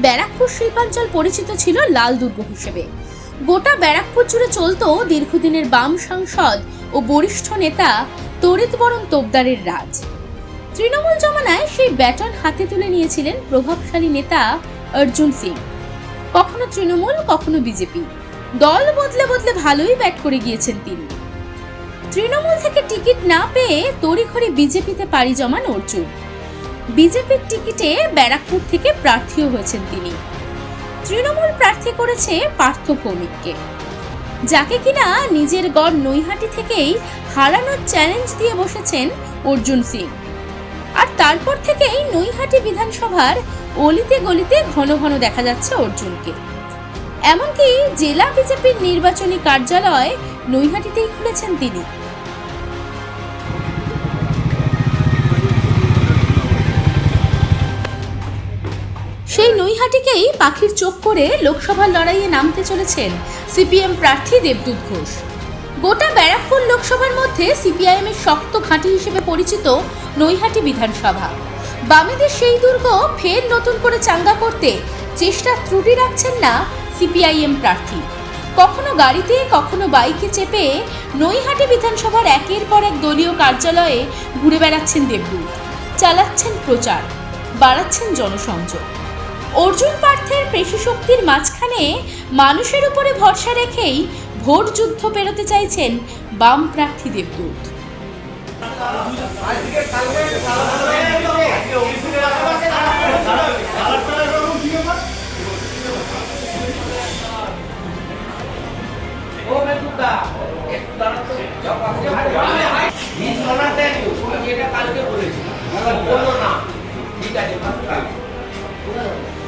ব্যারাকপুর শিল্পাঞ্চল পরিচিত ছিল লাল দুর্গ হিসেবে। গোটা ব্যারাকপুর জুড়ে চলত দীর্ঘদিনের বাম সাংসদ ও বরিষ্ঠ নেতা তরিতবরণ তোপদারের রাজ। তৃণমূল জমানায় সেই ব্যাটন হাতে তুলে নিয়েছিলেন প্রভাবশালী নেতা অর্জুন সিং। কখনো তৃণমূল, কখনো বিজেপি। দল বদলে বদলে ভালোই ব্যাট করে গিয়েছেন তিনি। তৃণমূল থেকে টিকিট না পেয়ে তড়িঘড়ি বিজেপিতে পাড়ি জমান অর্জুন। বিজেপির টিকিটে ব্যারাকপুর থেকে প্রার্থীও হয়েছেন তিনি। তৃণমূল প্রার্থী করেছে পার্থ ভৌমিককে। যাকে কিনা নিজের গড় নৈহাটি থেকেই হারানোর চ্যালেঞ্জ দিয়ে বসেছেন অর্জুন সিং। আর তারপর থেকেই নৈহাটি বিধানসভার অলিতে গলিতে ঘন ঘন দেখা যাচ্ছে অর্জুনকে। এমনকি জেলা বিজেপির নির্বাচনী কার্যালয় নৈহাটিতেই খুলেছেন তিনি। সেই নৈহাটিকেই পাখির চোখ করে লোকসভার লড়াইয়ে নামতে চলেছেন সিপিএম প্রার্থী দেবদূত ঘোষ। গোটা ব্যারাকপুর লোকসভার মধ্যে সিপিআইএম এর শক্ত ঘাঁটি হিসেবে পরিচিত নৈহাটি বিধানসভা। বামেদের সেই দুর্গ ফের নতুন করে চাঙ্গা করতে চেষ্টা ত্রুটি রাখছেন না সিপিআইএম প্রার্থী। কখনো গাড়িতে, কখনো বাইকে চেপে নৈহাটি বিধানসভার একের পর এক দলীয় কার্যালয়ে ঘুরে বেড়াচ্ছেন দেবদূত। চালাচ্ছেন প্রচার, বাড়াচ্ছেন জনসংযোগ। অর্জুন পার্থের পেশি শক্তির মাঝখানে মানুষের উপরে ভরসা রেখেই ভোট যুদ্ধ পেরোতে চাইছেন বাম প্রার্থী দেবদূত। কালকে বলল, না